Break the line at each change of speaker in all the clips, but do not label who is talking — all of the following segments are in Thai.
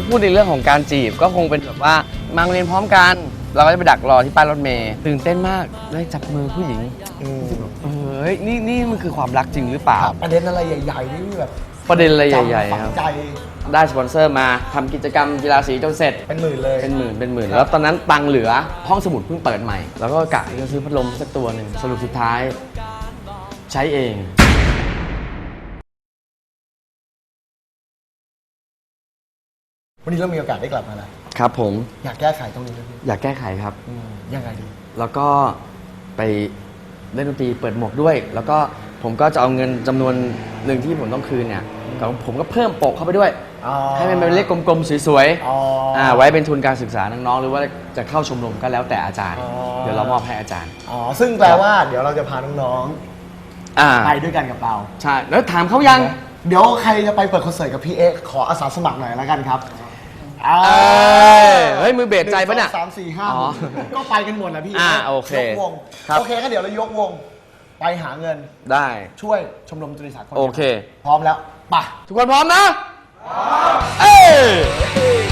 ถ้าพูดในเรื่องของการจีบก็คงเป็นแบบว่ามาโรงเรียนพร้อมกัน เราก็จะไปดักรอที่ป้ายรถเมล์ตื่นเต้นมากได้จับมือผู้หญิง
อืม
เออเฮ้ยนี่นี่มันคือความรักจริงหรือเปล่า
ประเด็นอะไรใหญ่ๆนี่แบบ
ประเด็นอะไรใหญ่ๆ
จำฝั
ค
ง
รับ
ใจ
ได้สปอนเซอร์มาทำกิจกรรมกีฬาสีจนเสร็จ
เป็นหมื่นเลย
เป็นหมื่นเป็นหมื่นแล้วตอนนั้นตังค์เหลือห้องสมุดเพิ่งเปิดใหม่ แล้วก็กะจะซื้อพัดลมสักตัวหนึ่งสรุปสุดท้าย ใช้เอง
วันนี้เรามีโอกาสได้กลับมาแล้ว
ครับผม
อยากแก้ไขตรงนี้ไหมพี่
อยากแก้ไขครับ
อืมยังไงดี
แล้วก็ไปเล่นดนตรีเปิดหมวกด้วย แล้วก็ผมก็จะเอาเงินจำนวนหนึ่งที่ผมต้องคืนเนี่ยก็ผมก็เพิ่มโปกเข้าไปด้วย
อ๋อ
ให้มันเป็นเลขกลมๆสวย
อ๋ออ่า
ไว้เป็นทุนการศึกษาน้องๆหรือว่าจะเข้าชมรมก็แล้วแต่อาจารย์
อ๋อ
เดี๋ยวเรามอบให้อาจารย์
อ๋อ ซึ่งแปลว่าเดี๋ยวเราจะพาน้อง
อ่า
ๆไปด้วยกันกับเรา
ใช่แล้วถามเขายัง
เดี๋ยวใครจะไปเปิดคอนเสิร์ตกับพี่เอ๊ะขออาสาสมัครหน่อยแล้วกันครับอ่า
เอ้ยเฮ้ยมือเบสใจปะเนี่ย
หงสองสามสี่ห้า
อ๋อ
ก็ไปกันหมดแหละพี่
อ่าโอเค
ยกวง
ครับ
โอเคก็เดี๋ยวเรายกวง ไปหาเงิน
ได้
ช่วยชมรมดนตรีสากล
โอเค
พร้อมแล้วไปะ
ทุกคนพร้อมนะเอ้ย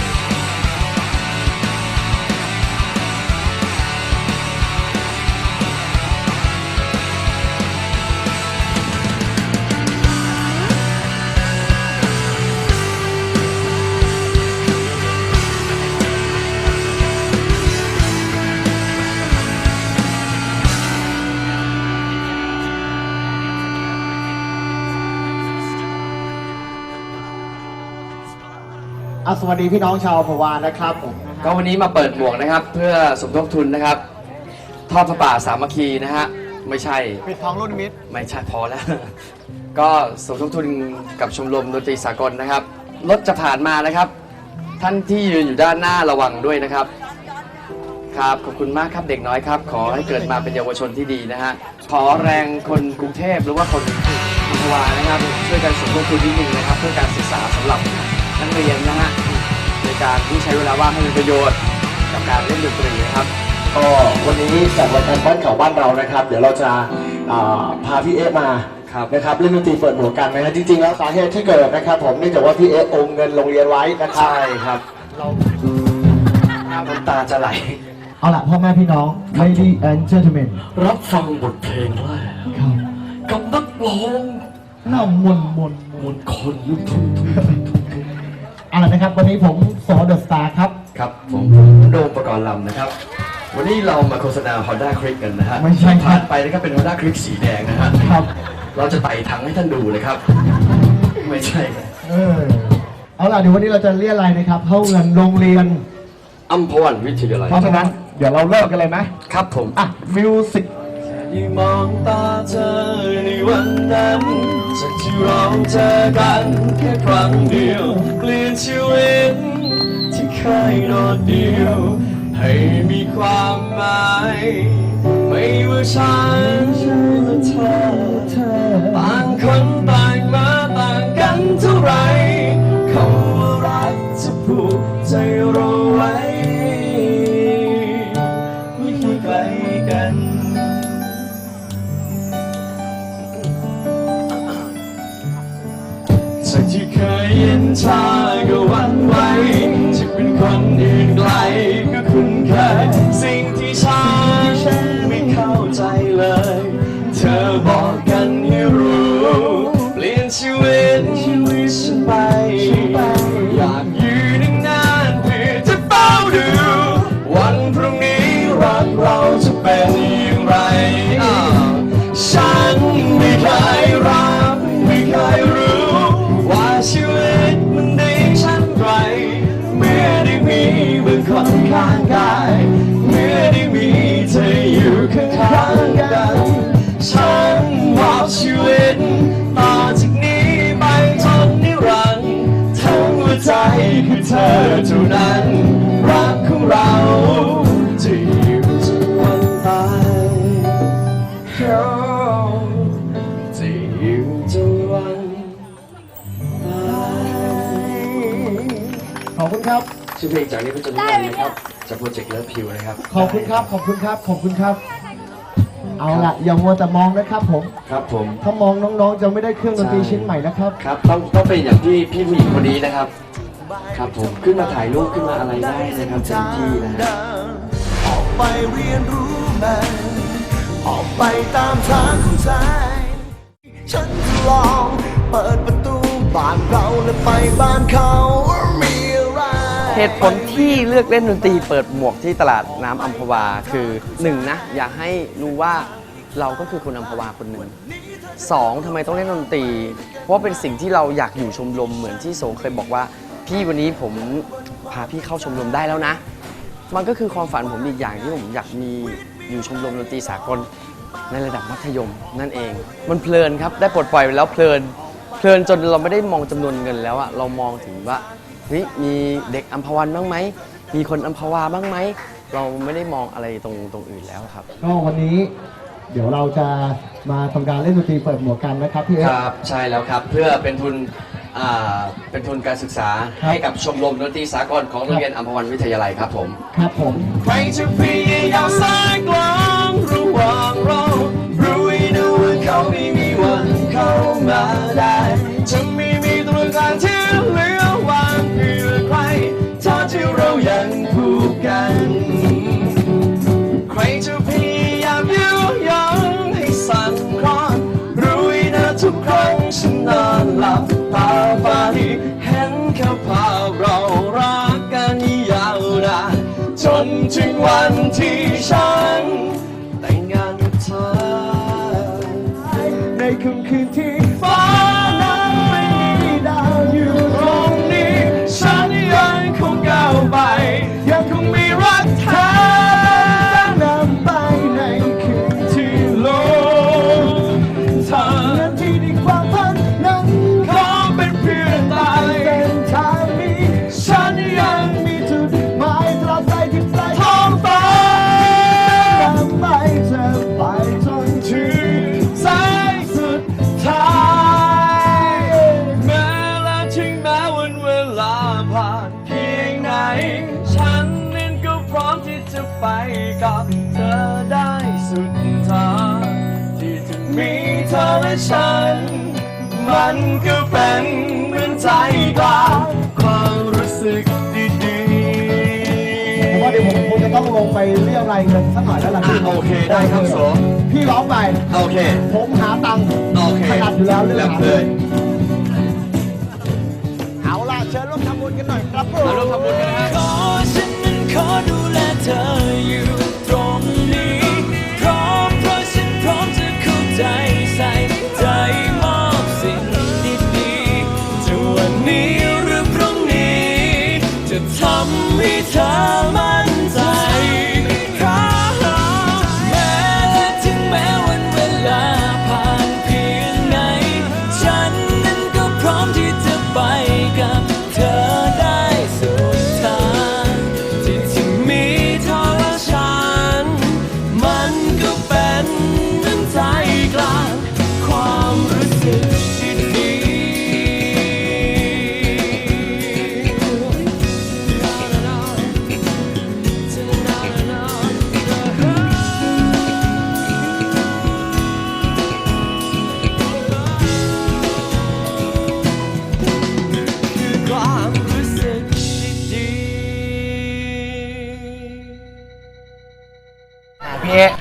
อะสวัสดีพี่น้องชาวพะวานะครับผม
ก็วันนี้มาเปิดหมวกนะครับ เพื่อสมทบทุนนะครับทอดพระป่าสามัคคีนะฮะไม่ใช่
ปิดทองรุ่นมิตร
ไม่ใช่พอแล้ว ก็สมทบทุนกับชมรมดนตรีสากลนะครับรถจะผ่านมานะครับ ท่านที่ยืนอยู่ด้านหน้าระวังด้วยนะครับ ครับขอบคุณมากครับเด็กน้อยครับ ขอให้เกิดมาเป็นเยาวชนที่ดีนะฮะขอแรงคนกรุงเทพหรือว่าคนอัมพวานะครับ ช่วยกันสมทบทุนนิดนึงนะครับ เพื่อการศึกษาสำหรับ นักเรียนนะฮะในการที่ใช้เวลาว่างให้เป็นประโยชน์กับการเล่นดนตรีนะครับ
ก็วันนี้จากรายการบ้านเก่าบ้านเรานะครับ เดี๋ยวเราจะอ่าพาพี่เอ๊ะมา
ครับ
นะครับเล่นดนตรีเปิดหมวกกันนะฮะจริงๆแล้วสาเหตุที่เกิดนะครับ ผมเนื่องจากว่าพี่เอ๊ะโอนเงินโรงเรียนไว้นะครับ
ใช่ครับ
เรา
น้ำตาจะไหล
เอาล่ะพ่อแม่พี่น้อง Lady and Gentlemen
รับฟังบทเพลงแรก
ครับ
กับนักร้อง
น่ามนมน
มนคนลูกทุ่ง
เอาล่ะนะครับ วันนี้ผมสอเดอะสตาร์ครับ
ครับผมโดมประกรณ์ลำนะครับ วันนี้เรามาโฆษณา Honda Click กันนะฮะ
ไม่ใช่ครับ
ผ่านไปนะครับเป็น Honda Click สีแดงนะฮะ
ครับ
เราจะไต่ถังให้ท่านดูนะครับ ไม่ใช่ครับ
เออ เอาล่ะเดี๋ยววันนี้เราจะเรียกอะไรนะครับ เข้าเงินโรงเรียน
อัมพวันวิทยาลัย
เพราะฉะนั้นเดี๋ยวเราเริ่มกันเลยไหม
ครับผม
อะมิวสิก
ยิ่งมองตาเธอในวันนั้นจากที่เราเจอกันแค่ครั้งเดียวเปลี่ยนชีวิตที่เคยโดดเดี่ยว ให้มีความหมาย ไม่ว่าฉันและเธอ เลย เธอบอก ขอบคุ
ณครับ
ชื่อเพลงจากนี้ก็จะนิรันดร์นะครับ จากโปรเจกต์เลิฟพิวนะครับ
ขอบคุณครับ ขอบคุณครับ ขอบคุณครับ เอาล่ะอย่ามัวแต่มองนะครับผม
ครับผม
ถ้ามองน้องๆ จะไม่ได้เครื่องดนตรีชิ้นใหม่นะครับ
ครับ ต้องต้องเป็นอย่างที่พี่ผู้หญิงคนนี้นะครับ ครับผม ขึ้นมาถ่ายรูปขึ้นมาอะไรได้นะครับเต็มที่นะฮะ
ออกไปเรียนรู้มันออกไปตามทางของใจฉันจะลองเปิดประตูบ้านเราและไปบ้านเขาว่ามีอะไร
เหตุผลที่เลือกเล่นดนตรีเปิดหมวกที่ตลาดน้ำอัมพวาคือหนึ่งนะอยากให้รู้ว่าเราก็คือคนอัมพวาคนหนึ่งสองทำไมต้องเล่นดนตรี เพราะเป็นสิ่งที่เราอยากอยู่ชมรมเหมือนที่โสเคยบอกว่า พี่วันนี้ผมพาพี่เข้าชมรมได้แล้วนะ มันก็คือความฝันผมอีกอย่างที่ผมอยากมีอยู่ชมรมดนตรีสากลในระดับมัธยมนั่นเอง มันเพลินครับได้ปลดปล่อยไปแล้วเพลิน เพลินจนเราไม่ได้มองจำนวนเงินแล้วอะเรามองถึงว่า เฮ้ยมีเด็กอัมพวันบ้างไหมมีคนอัมพวาบ้างไหมเราไม่ได้มองอะไรตรงตรงอื่นแล้วครับ
ก็วันนี้เดี๋ยวเราจะมาทำการเล่นดนตรีเปิดหมวกกันนะครับพี่เอ
ค
ฟ
รับใช่แล้วครับเพื่อเป็นทุนอ่าเป็นทุนการศึกษา
ครับ
ให้กับชมรมดนตรีสากลของโรงเรียนอัมพวันวิทยาลัยครับผม
ครับผม
ใครจะพยายามสร้างกลาง จนถึงวันที่ฉัน มันก็เป็
น
เห
มื
อนใจกลางความรู้สึกดีๆ
ผมว่าเดี๋ยวผมคงจะต้องลงไปเรียกรายเงินสักหน่อยแล้วล่ะ
อะโอเคได้ครับโส
พี่ร้องไป
โอเค
ผมหาตังค์
โอเค
ถนัดอยู่แล้วเรื่อง
แบบ
หา
เล
เงิ
ย
นเอาล่ะเชิญร่วมทำบุญกันหน่อยครับผม
มาร่วมทำบุญกันนะฮะ
ขอฉันนั้นขอดูแลเธออยู่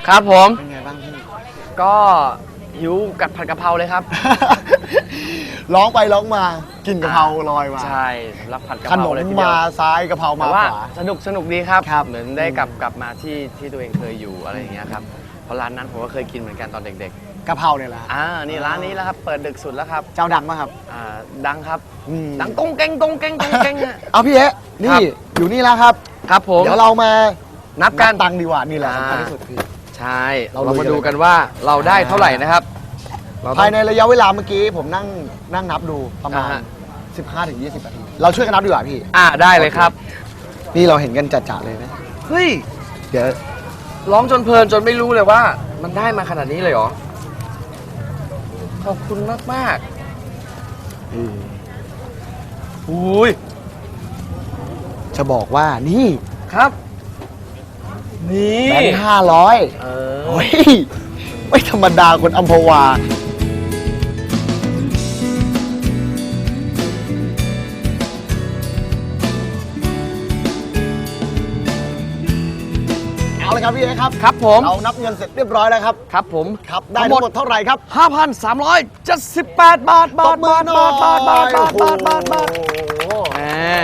ครั
บผม เป็นไงบ้างพี่ ก็หิวกัดผัดกะเพราเลยครับ
ร้องไปร้องมากินกะเพราลอยมา
ใช่รับผัดกะ
ข
เพ
น
รามเลยทีเดียว
มาซ้ายกะเพรา
แต่
มา
ว่า
ขวา
สนุกสนุกดีครับ
ครับ
เหมือนได้กลับกลับมาที่ที่ตัวเองเคยอยู่อะไรอย่างเงี้ยครับเพราะร้านนั้นผมก็เคยกินเหมือนกันตอนเด็ก
กะเพราเนี่ยแหละ
ๆอ่านี่ร้านนี้แล้วครับ เปิดดึกสุดแล้วครับ
เจ้าดังมากครับ
อ่าดังครับ
อืม
ดังกงเก้งกงเก้งกงเก้งอะ
เอาพี่เอ๊ะ
ครั
นี่
บ
อยู่นี่แล้วครับ
ครับผม
เดี๋ยวเรามา
นับกัน
ตังค์ดีกว่านี่แหละ
อ่า
สำคัญที่สุดพี่
ใช่
เรา
เรา
ลุย
มา
กัน
ดู
เลย
กันว่าเราได้เท่าไหร่นะครับเรต้อง
ภายในระยะเวลาเมื่อกี้ผมนั่งนั่งนับดูประมาณ
อ่าฮะ
15ถึง20นาทีเราช่วยกันนับดีกว่าพี่
อ่าได้เลยครับ
นี่เราเห็นกันจัดๆเลยนะ
เฮ้ย
เดี๋ยว
ร้องจนเพลินจนไม่รู้เลยว่า มันได้มาขนาดนี้เลยเหรอ ขอบคุณมากมากๆอุ้ย
จะบอกว่านี่
ครับ นี่
แบงห้าร้อย
เออ
โอ้ยไม่ธรรมดาคนอัมพวา
เอาละครับพี่เอครับ
ครับผม
เรานับเงินเสร็จเรียบร้อยแล้วครับ
ครับผม
ครับ ได้ทั้งหมด ทั้งหมดเท่าไหร่ครับ
5,378 บาท บาท บาท บาท บาท บาท บาท บาท บาท บาท
โอ้โห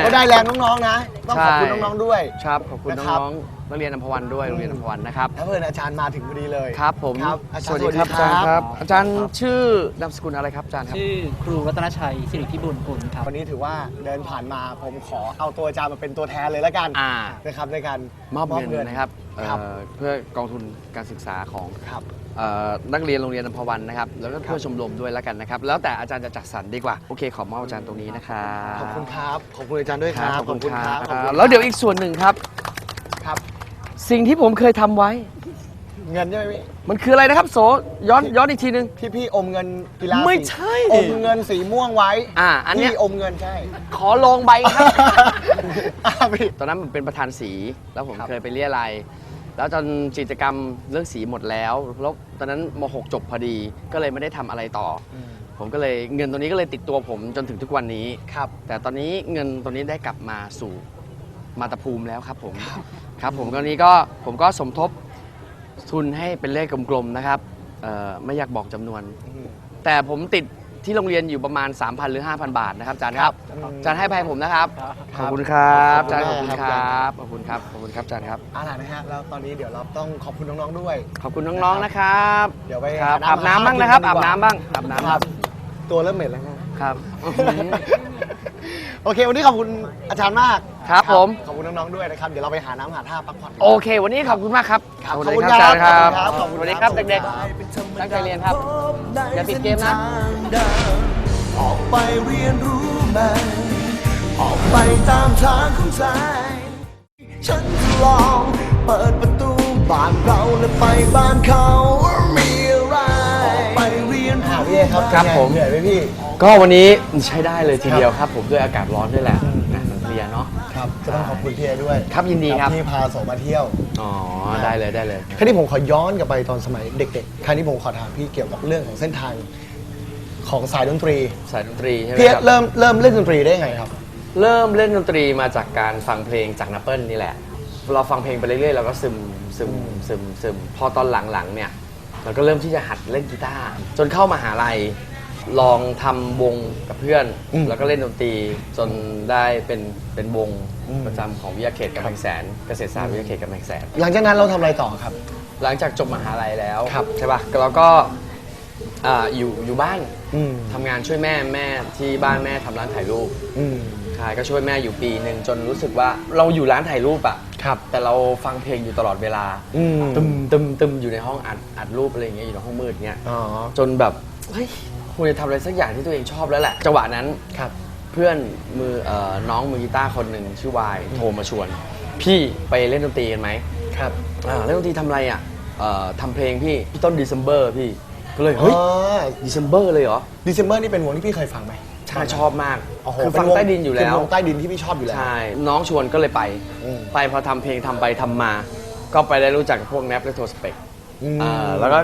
ก็ได้แรงน้องๆนะ ต้องขอบคุณ
ใช่
น้องๆด้วย
ครับ ขอบคุณ
นะครับ
น้องๆ นักเรียนอัมพวันด้วยโรงเรียนอัมพวันนะครับ
แล้วเพื่อนอาจารย์มาถึงพอดีเลย
ครับผม
ครับอาจารย์
สวัสดีครับ
สวั
อา
สดี
จารย์
ค
ค
รั
รับบอาจารย์ชื่อนามสกุลอะไรครับอาจารย์ครับ
ชื่อครูรัตนชัยสิริพิบูลกุลครับ
วันนี้ถือว่าเดินผ่านมาผมขอเอาตัวอาจารย์มาเป็นตัวแทนเลยแล้วกัน
อ่า
นะครับในการ
มอบเงินนะครับเอ่
ครับ
อเพื่อกองทุนการศึกษาของ
ครับ
เอ่อนักเรียนโรงเรียนอัมพวันนะครับ แล้วก็เพื่อชมรมด้วยแล้วกันนะครับ แล้วแต่อาจารย์จะจัดสรรดีกว่า โอเค ขอมอบอาจารย์ตรงนี้นะครับ
ขอบคุณครับ ขอบคุณอาจารย์ด้วยครับ
ขอบคุณครับ
ขอบคุณ
แล้วเดี๋ยวอีกส่วนหนึ่งครับ
ครับ
สิ่งที่ผมเคยทำไว้
เงินใช่ไหมพี่
มันคืออะไรนะครับ โสย้อนย้อนอีกทีหนึง
ที่พี่อมเงินกีฬา
ไม่
สี
ใช่
อ
ดิ
มเงินสีม่วงไว้
อ่าอันเนี้ย
พี่อมเงินใช่
ขอลองใบครับ
อะพี่
ตอนนั้นผมเป็นประธานสีแล้วผม
ครับ
เคยไปเรียอะไรยแล้วจนกิจกรรมเรื่องสีหมดแล้วแล้วตอนนั้นม .6 จบพอดีก็เลยไม่ได้ทำอะไรต่ออผมก็เลยเงินตัวนี้ก็เลยติดตัวผมจนถึงทุกวันนี้
ครับ
แต่ตอนนี้เงินตัวนี้ได้กลับมาสู่ มาตาภูมิแล้วครับผมครับผมตอนนี้ก็ผมก็สมทบทุนให้เป็นเลขกลมๆนะครับเอ่อไม่อยากบอกจำนวน แต่ผมติดที่โรงเรียนอยู่ประมาณ 3,000 หรือ 5,000 บาทนะครับอาจารย์ครับ
อืม
อาจารย์ให้ภัยผมนะครับ
ค
ข
รับ
อบคุณครับ
ขอบคุณ
อาจารย์ขอบคุณ
มาก
ค
ค
ร
รัั
บขอบคุณครับขอบคุณครับอาจารย์ครับ
เอาล่ะนะฮะแล้วตอนนี้เดี๋ยวเราต้องขอบคุณน้องๆด้วย
ขอบคุณน้องๆนะครับ
เดี๋ยวไป
ครับ
หาน้ำ
อาบน้ำบ้างนะครับ
หา
อาบ
ข้าวกินกันดีกว่า
น้ำบ้างอาบน้ำ
ครับตัวเริ่มเหม็นแล้วนะ
ครับ
โอเค วันนี้ขอบคุณอาจารย์มาก
ครับผม
ขอบคุณน้องๆด้วยนะครับ เดี๋ยวเราไปหาน้ำหาท่าพักผ่อนกัน
โอเค วันนี้ขอบคุณมากครับ
ครับ
ขอบ
ขอบคุ
คุณ
ณ
ครับอาจารย์ครับ
ครับขอบคุณ
สวัสดี
ค
ค
รั
รับบเด็กๆตั้งใจเรียนครับ อย่าติดเกมนะ
ออกไปเรียนรู้มันออกไปตามทางของใจ ฉันจะลองเปิดประตูบ้านเราและไปบ้านเขาว่ามีอะไรออกไปเรียน
อ่า
รู้
พี่เอครับ
ครับ
เป็นไง
ผม
เหนื่อยไหมพี่
ก็วันนี้ใช้ได้เลยทีเดียวครับ ผมด้วยอากาศร้อนด้วยแหละนะเรียนเนาะ
ครับ ก็ต้องขอบคุณพี่เอด้วย
ครับยินดีครับ
ที่พาโสมาเที่ยว
อ๋อ ได้เลยได้เลย
คราวนี้ผมขอย้อนกลับไปตอนสมัยเด็กๆ คราวนี้ผมขอถามพี่เกี่ยวกับเรื่องของเส้นทางของสายดนตรี
สายดนตรีใช่ไหม
พี่เอ
ครับ
เริ่มเริ่มเล่นดนตรีได้ไงครับ
เริ่มเล่นดนตรีมาจากการฟังเพลงจากนัปเปิลนี่แหละ เราฟังเพลงไปเรื่อยๆเราก็ซึมซึมซึมซึมพอตอนหลังๆเนี่ย เราก็เริ่มที่จะหัดเล่นกีตาร์จนเข้ามหาลัย ลองทำวงกับเพื่อน
อืม
แล้วก็เล่นดนตรีจนได้เป็นเป็นวง
อืม
ประจำของวิทยาเขตกำแพงแสน เกษตรศาสตร์วิทยาเขตกำแพงแสน
หลังจากนั้นเราทำอะไรต่อครับ
หลังจากจบมหาลัยแล้ว
ครับ
ใช่ปะเราก็อ่าอยู่อยู่บ้าน
อืม
ทำงานช่วยแม่แม่ที่บ้านแม่ทำร้านถ่ายรูป
อืม
ใช่ก็ช่วยแม่อยู่ปีหนึ่งจนรู้สึกว่าเราอยู่ร้านถ่ายรูปอะ
ครับ
แต่เราฟังเพลงอยู่ตลอดเวลา
อืม
ตึมตึมตึมอยู่ในห้องอัดอัดรูปอะไรอย่างเงี้ยอยู่ในห้องมืดเงี้ย
อ๋อ
จนแบบเฮ้ย ควรจะทำอะไรสักอย่างที่ตัวเองชอบแล้วแหละจังหวะนั้น
ครับ
เพื่อนมือเอ่อน้องมือกีตาร์คนหนึ่งชื่อวายโทรมาชวน พี่ไปเล่นดนตรีกันไหม
ครับ
อ่าเล่นดนตรีทำอะไรอะเอ่อทำเพลงพี่พี่ต้น December พี่ก็เลยเฮ้ย December เลยเหรอ
ดิเซมเบอร์นี่เป็นวงที่พี่เคยฟังไหม
ใช่ชอบมาก
โโห
คือ
เป็
ฟัง
ว
ใต้ดินอยู่แล้ว
เป็นวงใต้ดินที่พี่ชอบอยู่แล้ว
ใช่น้องชวนก็เลยไป
อืม
ไปพอทำเพลงทำไปทำมา ก็ไปได้รู้จักกับพวกแนปและโทสเปก
อืม
แล้วก็